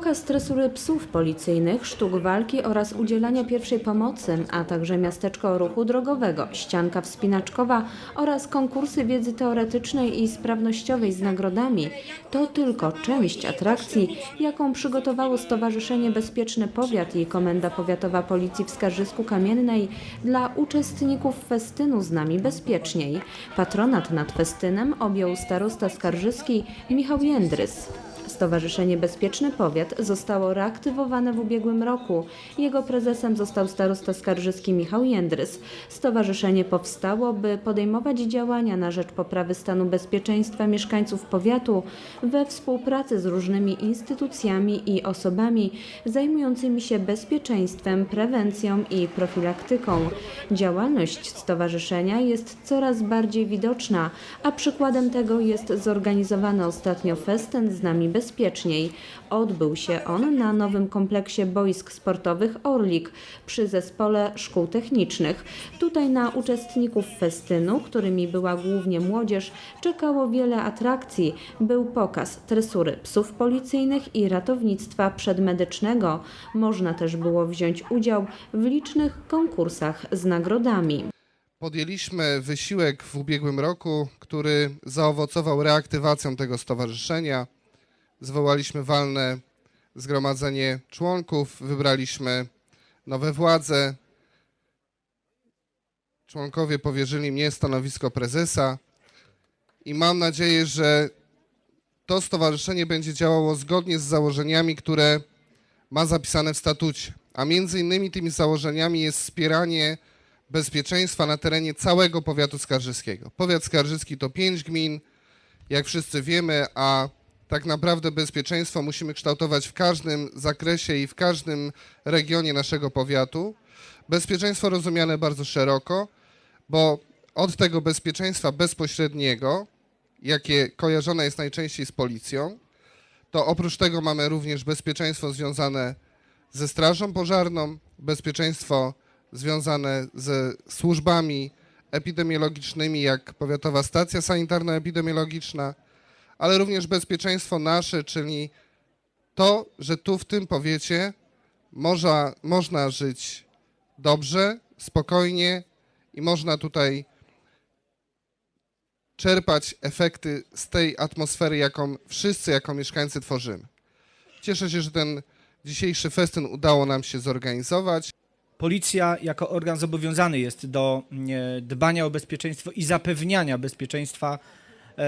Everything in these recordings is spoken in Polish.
Pokaz tresury psów policyjnych, sztuk walki oraz udzielania pierwszej pomocy, a także miasteczko ruchu drogowego, ścianka wspinaczkowa oraz konkursy wiedzy teoretycznej i sprawnościowej z nagrodami to tylko część atrakcji, jaką przygotowało Stowarzyszenie Bezpieczny Powiat i Komenda Powiatowa Policji w Skarżysku Kamiennej dla uczestników festynu z nami bezpieczniej. Patronat nad festynem objął starosta skarżyski Michał Jędrys. Stowarzyszenie Bezpieczny Powiat zostało reaktywowane w ubiegłym roku. Jego prezesem został starosta skarżyski Michał Jędrys. Stowarzyszenie powstało, by podejmować działania na rzecz poprawy stanu bezpieczeństwa mieszkańców powiatu we współpracy z różnymi instytucjami i osobami zajmującymi się bezpieczeństwem, prewencją i profilaktyką. Działalność stowarzyszenia jest coraz bardziej widoczna, a przykładem tego jest zorganizowany ostatnio festyn z nami bezpieczniej. Odbył się on na nowym kompleksie boisk sportowych Orlik przy zespole szkół technicznych. Tutaj na uczestników festynu, którymi była głównie młodzież, czekało wiele atrakcji. Był pokaz tresury psów policyjnych i ratownictwa przedmedycznego. Można też było wziąć udział w licznych konkursach z nagrodami. Podjęliśmy wysiłek w ubiegłym roku, który zaowocował reaktywacją tego stowarzyszenia. Zwołaliśmy walne zgromadzenie członków, wybraliśmy nowe władze. Członkowie powierzyli mnie stanowisko prezesa i mam nadzieję, że to stowarzyszenie będzie działało zgodnie z założeniami, które ma zapisane w statucie. A między innymi tymi założeniami jest wspieranie bezpieczeństwa na terenie całego powiatu skarżyskiego. Powiat skarżyski to pięć gmin, jak wszyscy wiemy, a tak naprawdę bezpieczeństwo musimy kształtować w każdym zakresie i w każdym regionie naszego powiatu. Bezpieczeństwo rozumiane bardzo szeroko, bo od tego bezpieczeństwa bezpośredniego, jakie kojarzone jest najczęściej z policją, to oprócz tego mamy również bezpieczeństwo związane ze strażą pożarną, bezpieczeństwo związane ze służbami epidemiologicznymi, jak Powiatowa Stacja Sanitarno-Epidemiologiczna, ale również bezpieczeństwo nasze, czyli to, że tu w tym powiecie można, można żyć dobrze, spokojnie i można tutaj czerpać efekty z tej atmosfery, jaką wszyscy jako mieszkańcy tworzymy. Cieszę się, że ten dzisiejszy festyn udało nam się zorganizować. Policja jako organ zobowiązany jest do e, dbania o bezpieczeństwo i zapewniania bezpieczeństwa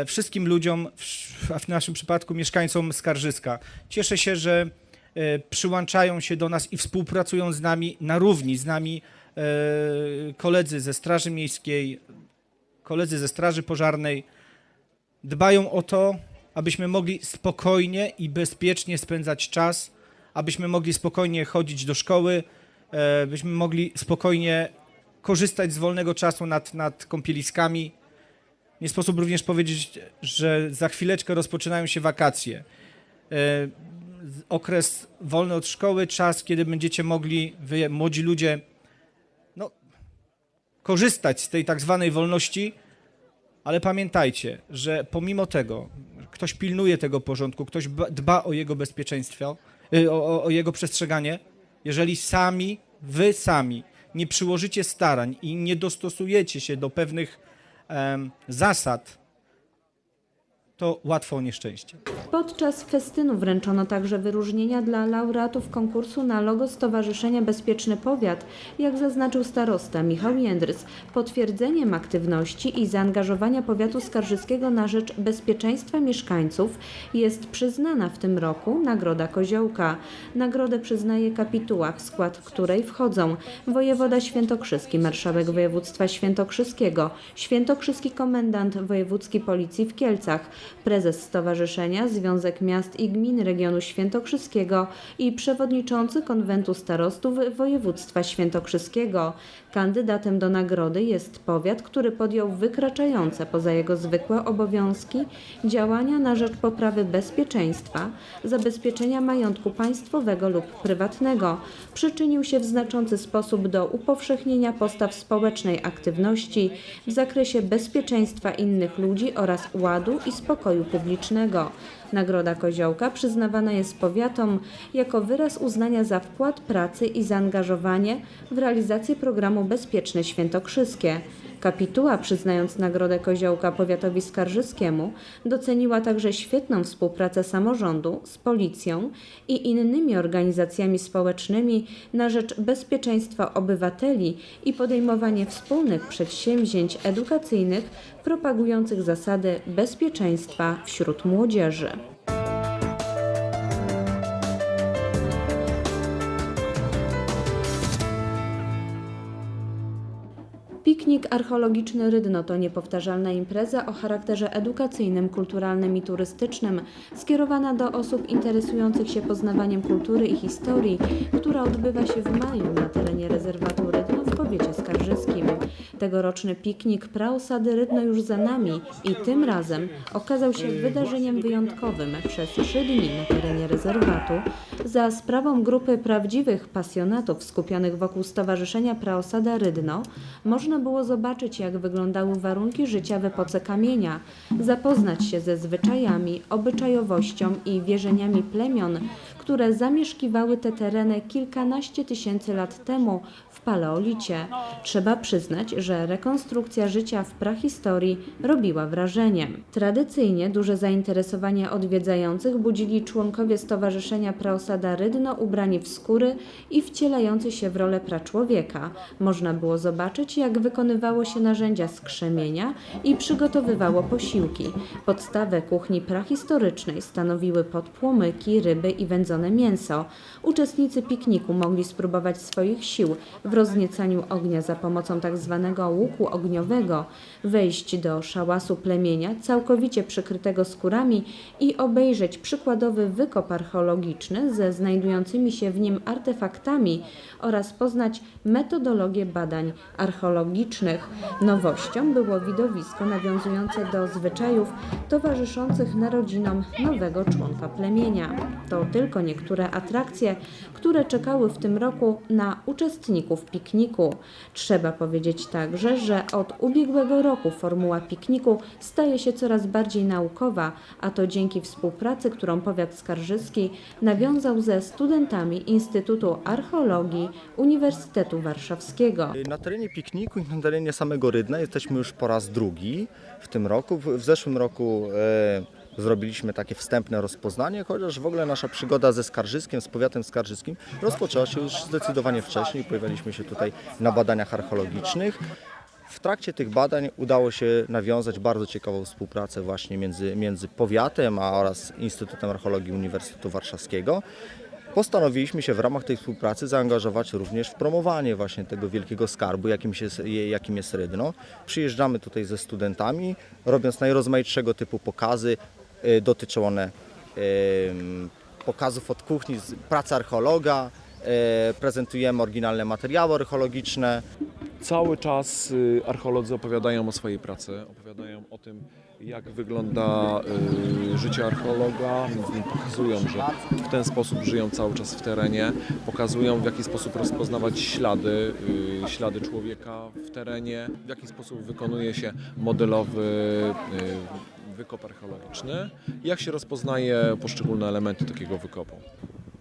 wszystkim ludziom, a w naszym przypadku mieszkańcom Skarżyska. Cieszę się, że e, przyłączają się do nas i współpracują z nami na równi, z nami e, koledzy ze Straży Miejskiej, koledzy ze Straży Pożarnej. Dbają o to, abyśmy mogli spokojnie i bezpiecznie spędzać czas, abyśmy mogli spokojnie chodzić do szkoły, e, byśmy mogli spokojnie korzystać z wolnego czasu nad, nad kąpieliskami. Nie sposób również powiedzieć, że za chwileczkę rozpoczynają się wakacje. E, Okres wolny od szkoły, czas, kiedy będziecie mogli, wy, młodzi ludzie, no, korzystać z tej tak zwanej wolności, ale pamiętajcie, że pomimo tego, ktoś pilnuje tego porządku, ktoś ba- dba o jego bezpieczeństwo, y, o, o, jego przestrzeganie, jeżeli sami, wy sami nie przyłożycie starań i nie dostosujecie się do pewnych zasad, to łatwo nieszczęście. Podczas festynu wręczono także wyróżnienia dla laureatów konkursu na logo Stowarzyszenia Bezpieczny Powiat, jak zaznaczył starosta Michał Jędrys. Potwierdzeniem aktywności i zaangażowania powiatu skarżyskiego na rzecz bezpieczeństwa mieszkańców jest przyznana w tym roku Nagroda Koziołka. Nagrodę przyznaje kapituła, w skład której wchodzą wojewoda świętokrzyski, marszałek województwa świętokrzyskiego, świętokrzyski komendant wojewódzki policji w Kielcach, prezes stowarzyszenia, Związek Miast i Gmin Regionu Świętokrzyskiego i przewodniczący konwentu starostów województwa świętokrzyskiego. Kandydatem do nagrody jest powiat, który podjął wykraczające poza jego zwykłe obowiązki działania na rzecz poprawy bezpieczeństwa, zabezpieczenia majątku państwowego lub prywatnego. Przyczynił się w znaczący sposób do upowszechnienia postaw społecznej aktywności w zakresie bezpieczeństwa innych ludzi oraz ładu i spokojności spokoju publicznego. Nagroda Koziołka przyznawana jest powiatom jako wyraz uznania za wkład pracy i zaangażowanie w realizację programu Bezpieczne Świętokrzyskie. Kapituła, przyznając Nagrodę Koziołka powiatowi skarżyskiemu, doceniła także świetną współpracę samorządu z policją i innymi organizacjami społecznymi na rzecz bezpieczeństwa obywateli i podejmowanie wspólnych przedsięwzięć edukacyjnych propagujących zasady bezpieczeństwa wśród młodzieży. Piknik archeologiczny Rydno to niepowtarzalna impreza o charakterze edukacyjnym, kulturalnym i turystycznym, skierowana do osób interesujących się poznawaniem kultury i historii, która odbywa się w maju na terenie rezerwatu Rydno w powiecie skarżyskim. Tegoroczny piknik Praosady Rydno już za nami i tym razem okazał się wydarzeniem wyjątkowym przez trzy dni na terenie rezerwatu za sprawą grupy prawdziwych pasjonatów skupionych wokół Stowarzyszenia Praosada Rydno. Można było zobaczyć, jak wyglądały warunki życia w epoce kamienia, zapoznać się ze zwyczajami, obyczajowością i wierzeniami plemion, które zamieszkiwały te tereny kilkanaście tysięcy lat temu w paleolicie. Trzeba przyznać, że rekonstrukcja życia w prahistorii robiła wrażenie. Tradycyjnie duże zainteresowanie odwiedzających budzili członkowie Stowarzyszenia Praosada Rydno ubrani w skóry i wcielający się w rolę praczłowieka. Można było zobaczyć, jak wykonywało się narzędzia z krzemienia i przygotowywało posiłki. Podstawę kuchni prahistorycznej stanowiły podpłomyki, ryby i wędzone mięso. Uczestnicy pikniku mogli spróbować swoich sił w rozniecaniu ognia za pomocą tzw. łuku ogniowego, wejść do szałasu plemienia całkowicie przykrytego skórami i obejrzeć przykładowy wykop archeologiczny ze znajdującymi się w nim artefaktami oraz poznać metodologię badań archeologicznych. Nowością było widowisko nawiązujące do zwyczajów towarzyszących narodzinom nowego członka plemienia. To tylko niektóre atrakcje, które czekały w tym roku na uczestników pikniku. Trzeba powiedzieć także, że od ubiegłego roku formuła pikniku staje się coraz bardziej naukowa, a to dzięki współpracy, którą powiat skarżyski nawiązał ze studentami Instytutu Archeologii Uniwersytetu Warszawskiego. Na terenie pikniku i na terenie samego Rydna jesteśmy już po raz drugi w tym roku. W, zeszłym roku e, zrobiliśmy takie wstępne rozpoznanie, chociaż w ogóle nasza przygoda ze Skarżyskiem, z powiatem skarżyskim rozpoczęła się już zdecydowanie wcześniej. Pojawialiśmy się tutaj na badaniach archeologicznych. W trakcie tych badań udało się nawiązać bardzo ciekawą współpracę właśnie między, między powiatem a oraz Instytutem Archeologii Uniwersytetu Warszawskiego. Postanowiliśmy się w ramach tej współpracy zaangażować również w promowanie właśnie tego wielkiego skarbu, jakim jest, jakim jest Rydno. Przyjeżdżamy tutaj ze studentami, robiąc najrozmaitszego typu pokazy. Y, Dotyczą one em, pokazów od kuchni, pracy archeologa, e, prezentujemy oryginalne materiały archeologiczne, Cały czas y, archeolodzy opowiadają o swojej pracy, opowiadają o tym, jak wygląda y, życie archeologa, pokazują, że w ten sposób żyją cały czas w terenie, pokazują w jaki sposób rozpoznawać ślady, y, ślady człowieka w terenie, w jaki sposób wykonuje się modelowy y, wykop archeologiczny, jak się rozpoznaje poszczególne elementy takiego wykopu.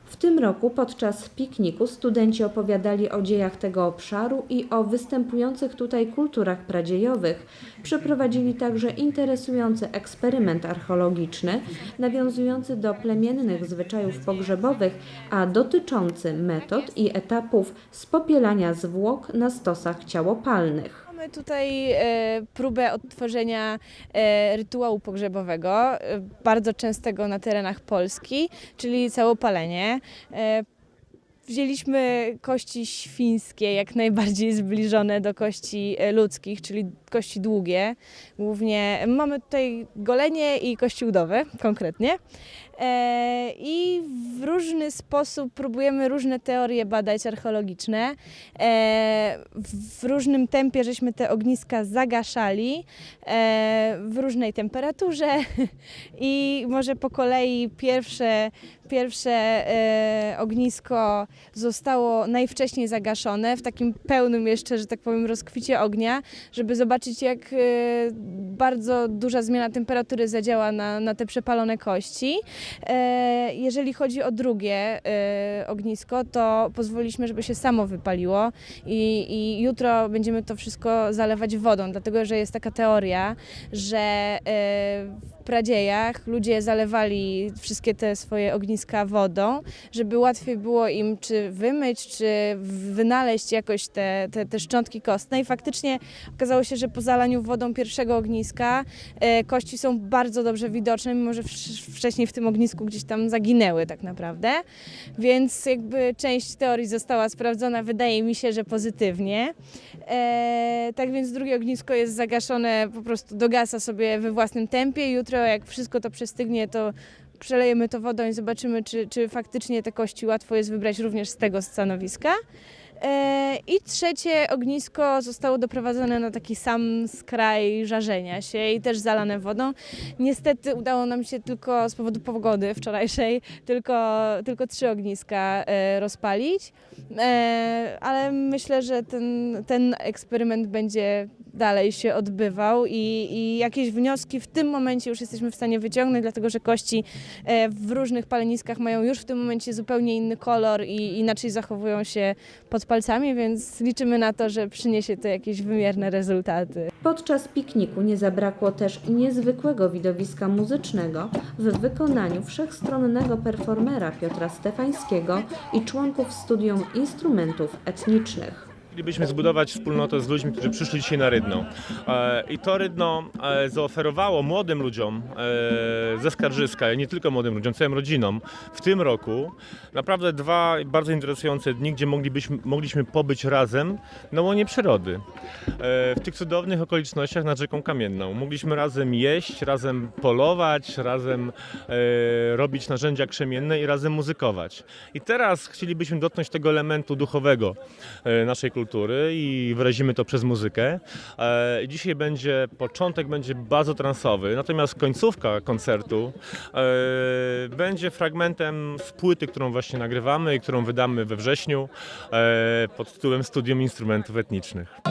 W tym roku podczas pikniku studenci opowiadali o dziejach tego obszaru i o występujących tutaj kulturach pradziejowych. Przeprowadzili także interesujący eksperyment archeologiczny, nawiązujący do plemiennych zwyczajów pogrzebowych, a dotyczący metod i etapów spopielania zwłok na stosach ciałopalnych. Mamy tutaj e, próbę odtworzenia e, rytuału pogrzebowego, e, bardzo częstego na terenach Polski, czyli całopalenie. Wzięliśmy kości świńskie, jak najbardziej zbliżone do kości ludzkich, czyli kości długie. Głównie mamy tutaj golenie i kości udowe konkretnie. E, I w różny sposób próbujemy różne teorie badać archeologiczne. E, W różnym tempie żeśmy te ogniska zagaszali, e, w różnej temperaturze i może po kolei pierwsze, pierwsze ognisko zostało najwcześniej zagaszone w takim pełnym jeszcze, że tak powiem, rozkwicie ognia, żeby zobaczyć jak bardzo duża zmiana temperatury zadziała na, na te przepalone kości. E, Jeżeli chodzi o drugie e, ognisko, to pozwoliliśmy, żeby się samo wypaliło i, i jutro będziemy to wszystko zalewać wodą, dlatego że jest taka teoria, że e, pradziejach ludzie zalewali wszystkie te swoje ogniska wodą, żeby łatwiej było im czy wymyć, czy wynaleźć jakoś te, te, te szczątki kostne i faktycznie okazało się, że po zalaniu wodą pierwszego ogniska e, kości są bardzo dobrze widoczne, mimo że wsz- wcześniej w tym ognisku gdzieś tam zaginęły tak naprawdę. Więc jakby część teorii została sprawdzona, wydaje mi się, że pozytywnie. E, tak więc drugie ognisko jest zagaszone, po prostu dogasa sobie we własnym tempie. Jutro jak wszystko to przestygnie, to przelejemy to wodą i zobaczymy, czy, czy faktycznie te kości łatwo jest wybrać również z tego stanowiska. E, I trzecie ognisko zostało doprowadzone na taki sam skraj żarzenia się i też zalane wodą. Niestety udało nam się tylko z powodu pogody wczorajszej tylko, tylko trzy ogniska e, rozpalić, e, ale myślę, że ten, ten eksperyment będzie dalej się odbywał i, i jakieś wnioski w tym momencie już jesteśmy w stanie wyciągnąć, dlatego że kości e, w różnych paleniskach mają już w tym momencie zupełnie inny kolor i inaczej zachowują się pod palcami, więc liczymy na to, że przyniesie to jakieś wymierne rezultaty. Podczas pikniku nie zabrakło też niezwykłego widowiska muzycznego w wykonaniu wszechstronnego performera Piotra Stefańskiego i członków Studium Instrumentów Etnicznych. Chcielibyśmy zbudować wspólnotę z ludźmi, którzy przyszli dzisiaj na Rydno. E, I to Rydno e, zaoferowało młodym ludziom e, ze Skarżyska, nie tylko młodym ludziom, całym rodzinom, w tym roku naprawdę dwa bardzo interesujące dni, gdzie moglibyśmy, mogliśmy pobyć razem na łonie przyrody. W tych cudownych okolicznościach nad rzeką Kamienną. Mogliśmy razem jeść, razem polować, razem robić narzędzia krzemienne i razem muzykować. I teraz chcielibyśmy dotknąć tego elementu duchowego naszej kultury i wyrazimy to przez muzykę. E, Dzisiaj będzie, początek będzie bardzo transowy, natomiast końcówka koncertu e, będzie fragmentem z płyty, którą właśnie nagrywamy i którą wydamy we wrześniu e, pod tytułem Studium Instrumentów Etnicznych.